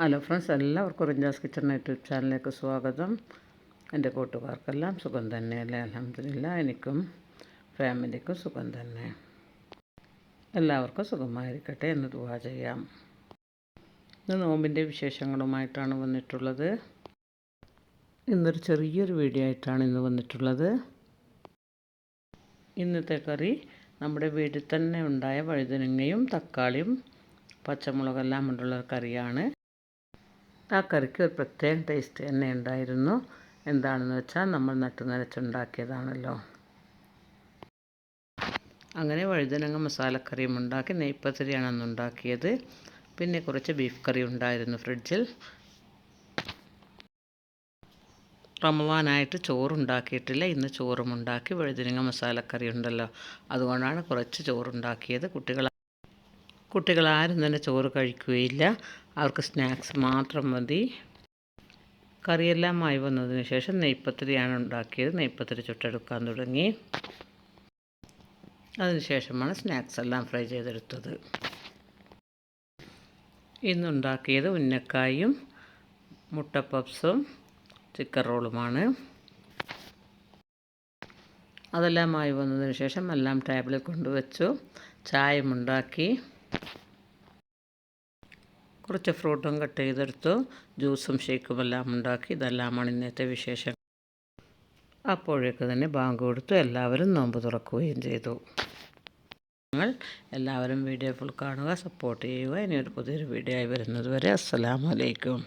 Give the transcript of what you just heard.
Hello friends എല്ലാവർക്കും റിഞ്ചാസ് kitchen YouTube ചാനലിലേക്ക് സ്വാഗതം. എന്റെ കൂട്ടുകാർക്കെല്ലാം സുഖം തന്നെ തന്നെയല്ലേ അലഹമില്ല എനിക്കും ഫാമിലിക്കും സുഖം തന്നെ. എല്ലാവർക്കും സുഖമായിരിക്കട്ടെ എന്ന് ദുവാ ചെയ്യാം. ഇന്ന് നോമ്പിന്റെ വിശേഷങ്ങളുമായിട്ടാണ് വന്നിട്ടുള്ളത്. ഇന്നൊരു ചെറിയൊരു വീഡിയോ ആയിട്ടാണ് ഇന്ന് വന്നിട്ടുള്ളത്. ഇന്നത്തെ കറി നമ്മുടെ വീട്ടിൽ തന്നെ ഉണ്ടായ വഴുതനങ്ങയും തക്കാളിയും പച്ചമുളകെല്ലാം കൊണ്ടുള്ള കറിയാണ്. ആ കറിക്ക് ഒരു പ്രത്യേക ടേസ്റ്റ് തന്നെ ഉണ്ടായിരുന്നു. എന്താണെന്ന് വെച്ചാൽ നമ്മൾ നട്ടു നനച്ചുണ്ടാക്കിയതാണല്ലോ. അങ്ങനെ വഴുതനങ്ങ മസാലക്കറിയും ഉണ്ടാക്കി നെയ്പ്പത്തിരിയാണ് അന്ന് ഉണ്ടാക്കിയത്. പിന്നെ കുറച്ച് ബീഫ് കറി ഉണ്ടായിരുന്നു ഫ്രിഡ്ജിൽ. റമവാനായിട്ട് ചോറുണ്ടാക്കിയിട്ടില്ല. ഇന്ന് ചോറും ഉണ്ടാക്കി വഴുതനങ്ങ മസാലക്കറി ഉണ്ടല്ലോ. അതുകൊണ്ടാണ് കുറച്ച് ചോറുണ്ടാക്കിയത്. കുട്ടികൾ കുട്ടികളാരും തന്നെ ചോറ് കഴിക്കുകയില്ല. അവർക്ക് സ്നാക്സ് മാത്രം മതി. കറിയെല്ലാം ആയി വന്നതിന് ശേഷം നെയ്പ്പത്തിരിയാണ് ഉണ്ടാക്കിയത്. നെയ്പ്പത്തിരി ചുട്ടെടുക്കാൻ തുടങ്ങി. അതിനുശേഷമാണ് സ്നാക്സ് എല്ലാം ഫ്രൈ ചെയ്തെടുത്തത്. ഇന്നുണ്ടാക്കിയത് ഉന്നക്കായും മുട്ടപ്പപ്സും ചിക്കൻ റോളുമാണ്. അതെല്ലാം ആയി വന്നതിന് ശേഷം എല്ലാം ടേബിളിൽ കൊണ്ടുവച്ചു. ചായയും ഉണ്ടാക്കി. കുറച്ച് ഫ്രൂട്ടും കട്ട് ചെയ്തെടുത്തു. ജ്യൂസും ഷേക്കും എല്ലാം ഉണ്ടാക്കി. ഇതെല്ലാമാണ് ഇന്നത്തെ വിശേഷം അപ്പോഴേക്ക് തന്നെ ബാങ്ക് കൊടുത്തു. എല്ലാവരും നോമ്പ് തുറക്കുകയും ചെയ്തു. നിങ്ങൾ എല്ലാവരും വീഡിയോ ഫുൾ കാണുക സപ്പോർട്ട് ചെയ്യുക. ഇനി ഒരു പുതിയൊരു വീഡിയോ ആയി വരുന്നത് വരെ അസ്സലാമലൈക്കും